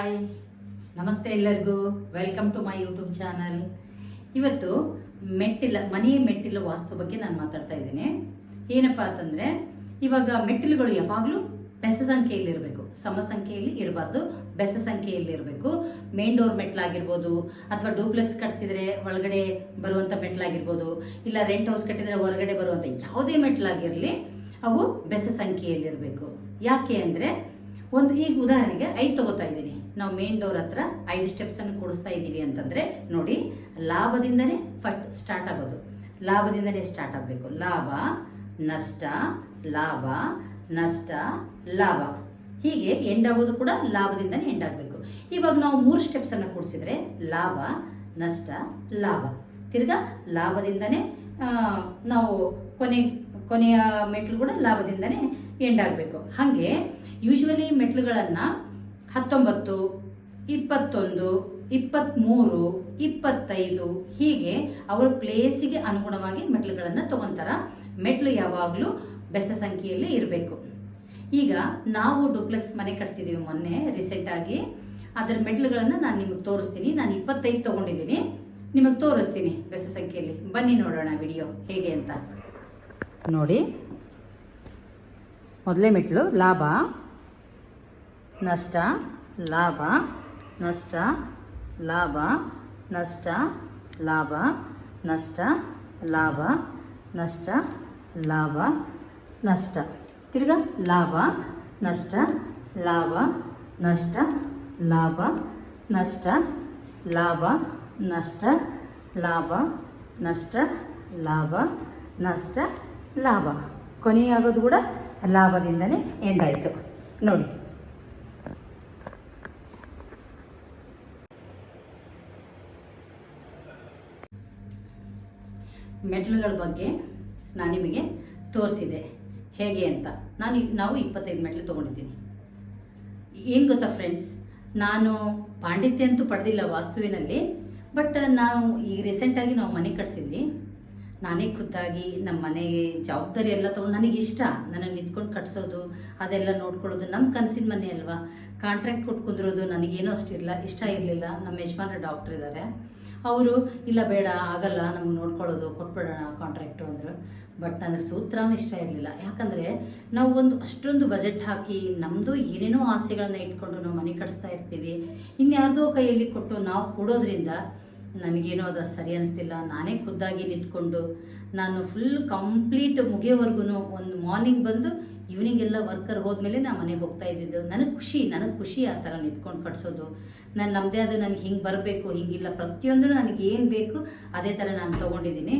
Hi ನಮಸ್ತೆ ಎಲ್ಲರಿಗೂ. Welcome to my YouTube channel ಇವತ್ತು ಮೆಟ್ಟಿಲ ಮನೆಯ ಮೆಟ್ಟಿಲ ವಾಸ್ತು ಬಗ್ಗೆ ನಾನು ಮಾತಾಡ್ತಾ ಇದ್ದೀನಿ. ಏನಪ್ಪಾ ಅಂತಂದ್ರೆ, ಇವಾಗ ಮೆಟ್ಟಿಲುಗಳು ಯಾವಾಗಲೂ ಬೆಸ ಸಂಖ್ಯೆಯಲ್ಲಿ ಇರಬೇಕು. ಸಮ ಸಂಖ್ಯೆಯಲ್ಲಿ ಇರಬಾರ್ದು, ಬೆಸ ಸಂಖ್ಯೆಯಲ್ಲಿ ಇರಬೇಕು. ಮೇನ್ ಡೋರ್ ಮೆಟ್ಲಾಗಿರ್ಬೋದು ಅಥವಾ ಡೂಪ್ಲೆಕ್ಸ್ ಕಟ್ಸಿದ್ರೆ ಒಳಗಡೆ ಬರುವಂಥ ಮೆಟ್ಲಾಗಿರ್ಬೋದು ಇಲ್ಲ ರೆಂಟ್ ಹೌಸ್ ಕಟ್ಟಿದ್ರೆ ಹೊರಗಡೆ ಬರುವಂಥ ಯಾವುದೇ ಮೆಟ್ಲಾಗಿರಲಿ ಅವು ಬೆಸ ಸಂಖ್ಯೆಯಲ್ಲಿರಬೇಕು ಯಾಕೆ ಅಂದರೆ, ಒಂದು ಈಗ ಉದಾಹರಣೆಗೆ ಐದು ತಗೋತಾ ಇದ್ದೀನಿ. ನಾವು ಮೇನ್ ಡೋರ್ ಹತ್ರ ಐದು ಸ್ಟೆಪ್ಸನ್ನು ಕೊಡಿಸ್ತಾ ಇದ್ದೀವಿ ಅಂತಂದರೆ ನೋಡಿ, ಲಾಭದಿಂದನೇ ಫಸ್ಟ್ ಸ್ಟಾರ್ಟ್ ಆಗೋದು. ಲಾಭದಿಂದನೇ ಸ್ಟಾರ್ಟ್ ಆಗಬೇಕು. ಲಾಭ, ನಷ್ಟ ಲಾಭ ನಷ್ಟ, ಲಾಭ. ಹೀಗೆ ಎಂಡ್ ಆಗೋದು ಕೂಡ ಲಾಭದಿಂದನೇ ಎಂಡ್ ಆಗಬೇಕು. ಇವಾಗ ನಾವು ಮೂರು ಸ್ಟೆಪ್ಸನ್ನು ಕೂಡಿಸಿದ್ರೆ ಲಾಭ, ನಷ್ಟ, ಲಾಭ. ತಿರ್ಗಾ ಲಾಭದಿಂದನೇ ನಾವು ಕೊನೆ, ಕೊನೆಯ ಮೆಟ್ಲು ಕೂಡ ಲಾಭದಿಂದನೇ ಎಂಡ್ ಆಗಬೇಕು. ಹಾಗೆ ಯೂಶ್ವಲಿ ಮೆಟ್ಲುಗಳನ್ನು ಹತ್ತೊಂಬತ್ತು, ಇಪ್ಪತ್ತೊಂದು ಇಪ್ಪತ್ತ್ಮೂರು ಇಪ್ಪತ್ತೈದು ಹೀಗೆ ಅವರ ಪ್ಲೇಸಿಗೆ ಅನುಗುಣವಾಗಿ ಮೆಟ್ಲುಗಳನ್ನು ತಗೊಂತಾರ. ಮೆಟ್ಲು ಯಾವಾಗಲೂ ಬೆಸ ಸಂಖ್ಯೆಯಲ್ಲಿ ಇರಬೇಕು. ಈಗ ನಾವು ಡುಪ್ಲೆಕ್ಸ್ ಮನೆ ಕಟ್ಸಿದ್ದೀವಿ ಮೊನ್ನೆ ರೀಸೆಂಟಾಗಿ ಅದರ ಮೆಟ್ಲುಗಳನ್ನು ನಾನು ನಿಮಗೆ ತೋರಿಸ್ತೀನಿ. ನಾನು ಇಪ್ಪತ್ತೈದು ತೊಗೊಂಡಿದ್ದೀನಿ. ನಿಮಗೆ ತೋರಿಸ್ತೀನಿ ಬೆಸ ಸಂಖ್ಯೆಯಲ್ಲಿ. ಬನ್ನಿ ನೋಡೋಣ ವಿಡಿಯೋ ಹೇಗೆ ಅಂತ. ನೋಡಿ. ಮೊದಲೇ ಮೆಟ್ಲು ಲಾಭ. ನಷ್ಟ ಲಾಭ ನಷ್ಟ ಲಾಭ ನಷ್ಟ ಲಾಭ ನಷ್ಟ ಲಾಭ ನಷ್ಟ ಲಾಭ ನಷ್ಟ ತಿರ್ಗ ಲಾಭ ನಷ್ಟ ಲಾಭ ನಷ್ಟ ಲಾಭ ನಷ್ಟ ಲಾಭ ನಷ್ಟ ಲಾಭ ನಷ್ಟ ಲಾಭ ನಷ್ಟ ಲಾಭ ಕೊನೆಯಾಗೋದು ಕೂಡ ಲಾಭದಿಂದನೇ ಎಂಡಾಯಿತು ನೋಡಿ ಮೆಟ್ಲುಗಳ ಬಗ್ಗೆ ನಾನು ನಿಮಗೆ ತೋರಿಸಿದೆ. ಹೇಗೆ ಅಂತ. ನಾನು ನಾವು ಇಪ್ಪತ್ತೈದು ಮೆಟ್ಲು ತೊಗೊಂಡಿದ್ದೀನಿ ಏನು ಗೊತ್ತಾ ಫ್ರೆಂಡ್ಸ್ ನಾನು ಪಾಂಡಿತ್ಯ ಅಂತೂ ಪಡೆದಿಲ್ಲ ವಾಸ್ತುವಿನಲ್ಲಿ ಬಟ್ ನಾವು ಈಗ ರೀಸೆಂಟಾಗಿ ನಾವು ಮನೆ ಕಟ್ಸಿದ್ವಿ. ನಾನೇ ಖುದ್ದಾಗಿ ನಮ್ಮ ಮನೆಗೆ ಜವಾಬ್ದಾರಿ ಎಲ್ಲ ತೊಗೊಂಡು ನನಗೆ ಇಷ್ಟ ನನಗೆ ನಿಂತ್ಕೊಂಡು ಕಟ್ಸೋದು, ಅದೆಲ್ಲ ನೋಡ್ಕೊಳ್ಳೋದು ನಮ್ಮ ಕನಸಿನ ಮನೆ ಅಲ್ವಾ? ಕಾಂಟ್ರಾಕ್ಟ್ ಕೊಟ್ಕೊಂಡಿರೋದು ನನಗೇನೋ ಅಷ್ಟಿರಲ್ಲ ಇಷ್ಟ ಇರಲಿಲ್ಲ. ನಮ್ಮ ಯಜಮಾನ್ರ ಡಾಕ್ಟ್ರ್ ಇದ್ದಾರೆ ಅವರು, ಇಲ್ಲ ಬೇಡ, ಆಗಲ್ಲ, ನಮಗೆ ನೋಡ್ಕೊಳ್ಳೋದು, ಕೊಟ್ಬಿಡೋಣ ಕಾಂಟ್ರಾಕ್ಟು ಅಂದರು. ಬಟ್ ನನಗೆ ಸೂತ್ರವೂ ಇಷ್ಟ ಇರಲಿಲ್ಲ. ಯಾಕಂದರೆ ನಾವು ಒಂದು ಅಷ್ಟೊಂದು ಬಜೆಟ್ ಹಾಕಿ ನಮ್ಮದು ಏನೇನೋ ಆಸೆಗಳನ್ನ ಇಟ್ಕೊಂಡು ನಾವು ಮನೆ ಕಟ್ಸ್ತಾ ಇರ್ತೀವಿ. ಇನ್ಯಾರ್ದೋ ಕೈಯಲ್ಲಿ ಕೊಟ್ಟು ನಾವು ಕೊಡೋದ್ರಿಂದ ನನಗೇನೋ ಅದು ಸರಿ ಅನಿಸ್ತಿಲ್ಲ. ನಾನೇ ಖುದ್ದಾಗಿ ನಿಂತ್ಕೊಂಡು ನಾನು ಫುಲ್ ಕಂಪ್ಲೀಟ್ ಮುಗಿಯೋವರೆಗೂ ಒಂದು ಮಾರ್ನಿಂಗ್ ಬಂದು ಈವ್ನಿಂಗ್ ಎಲ್ಲ ವರ್ಕರ್ ಹೋದ್ಮೇಲೆ ನಾನು ಮನೆಗೆ ಹೋಗ್ತಾ ಇದ್ದಿದ್ದು. ನನಗೆ ಖುಷಿ ನನಗೆ ಖುಷಿ ಆ ಥರ ನಿಂತ್ಕೊಂಡು ಕಟ್ಸೋದು. ನಾನು ನಮ್ಮದೇ ಅದು ನನಗೆ ಹಿಂಗೆ ಬರಬೇಕು, ಹಿಂಗಿಲ್ಲ. ಪ್ರತಿಯೊಂದು ನನಗೆ ಏನು ಬೇಕು ಅದೇ ಥರ ನಾನು ತೊಗೊಂಡಿದ್ದೀನಿ.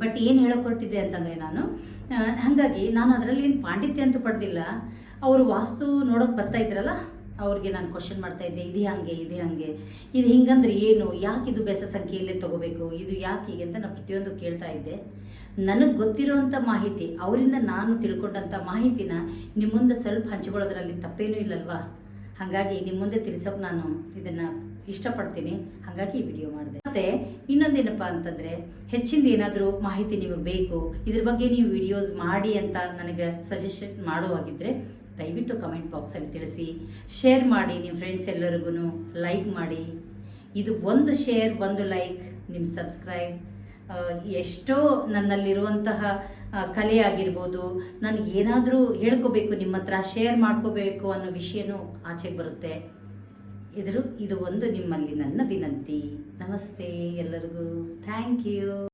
ಬಟ್ ಏನು ಹೇಳೋಕೆ ಹೊರಟಿದ್ದೆ ಅಂತಂದರೆ ನಾನು ಹಾಗಾಗಿ ನಾನು ಅದರಲ್ಲಿ ಏನು ಪಾಂಡಿತ್ಯ ಅಂತೂ ಪಡೆದಿಲ್ಲ. ಅವರು ವಾಸ್ತು ನೋಡೋಕೆ ಬರ್ತಾ ಇದ್ರಲ್ಲ ಅವ್ರಿಗೆ ನಾನು ಕ್ವಶನ್ ಮಾಡ್ತಾ ಇದ್ದೆ, ಇದು ಹಂಗೆ ಇದು ಹಂಗೆ. ಇದು ಹಿಂಗಂದ್ರೆ ಏನು? ಯಾಕೆ ಇದು ಬೆಸ ಸಂಖ್ಯೆಯಲ್ಲೇ ತಗೋಬೇಕು? ಇದು ಯಾಕೆ ಹೀಗೆ? ಅಂತ ನಾನು ಪ್ರತಿಯೊಂದು ಕೇಳ್ತಾ ಇದ್ದೆ. ನನಗೆ ಗೊತ್ತಿರೋವಂಥ ಮಾಹಿತಿ, ಅವರಿಂದ ನಾನು ತಿಳ್ಕೊಂಡಂಥ ಮಾಹಿತಿನ ನಿಮ್ಮ ಮುಂದೆ ಸ್ವಲ್ಪ ಹಂಚಿಕೊಳ್ಳೋದ್ರಲ್ಲಿ ತಪ್ಪೇನೂ ಇಲ್ಲಲ್ವಾ? ಹಾಗಾಗಿ ನಿಮ್ಮ ಮುಂದೆ ತಿಳಿಸೋಕೆ ನಾನು ಇದನ್ನು ಇಷ್ಟಪಡ್ತೀನಿ. ಹಾಗಾಗಿ ಈ ವಿಡಿಯೋ ಮಾಡಿದೆ. ಮತ್ತೆ ಇನ್ನೊಂದೇನಪ್ಪ ಅಂತಂದರೆ, ಹೆಚ್ಚಿಂದ ಏನಾದರೂ ಮಾಹಿತಿ ನಿಮಗೆ ಬೇಕು, ಇದ್ರ ಬಗ್ಗೆ ನೀವು ವಿಡಿಯೋಸ್ ಮಾಡಿ ಅಂತ ನನಗೆ ಸಜೆಷನ್ ಮಾಡುವಾಗಿದ್ದರೆ ದಯವಿಟ್ಟು ಕಮೆಂಟ್ ಬಾಕ್ಸಲ್ಲಿ ತಿಳಿಸಿ. ಶೇರ್ ಮಾಡಿ ನಿಮ್ಮ ಫ್ರೆಂಡ್ಸ್ ಎಲ್ಲರಿಗೂ ಲೈಕ್ ಮಾಡಿ. ಇದು ಒಂದು ಶೇರ್ ಒಂದು ಲೈಕ್ ನಿಮ್ಮ ಸಬ್ಸ್ಕ್ರೈಬ್ ಎಷ್ಟೋ ನನ್ನಲ್ಲಿರುವಂತಹ ಕಲೆ ಆಗಿರ್ಬೋದು ನನಗೆ ಏನಾದರೂ ಹೇಳ್ಕೋಬೇಕು ನಿಮ್ಮ ಹತ್ರ ಶೇರ್ ಮಾಡ್ಕೋಬೇಕು ಅನ್ನೋ ವಿಷಯನೂ ಆಚೆಗೆ ಬರುತ್ತೆ. ಇದ್ರು ಇದು ಒಂದು ನಿಮ್ಮಲ್ಲಿ ನನ್ನ ವಿನಂತಿ. ನಮಸ್ತೆ ಎಲ್ಲರಿಗೂ. Thank you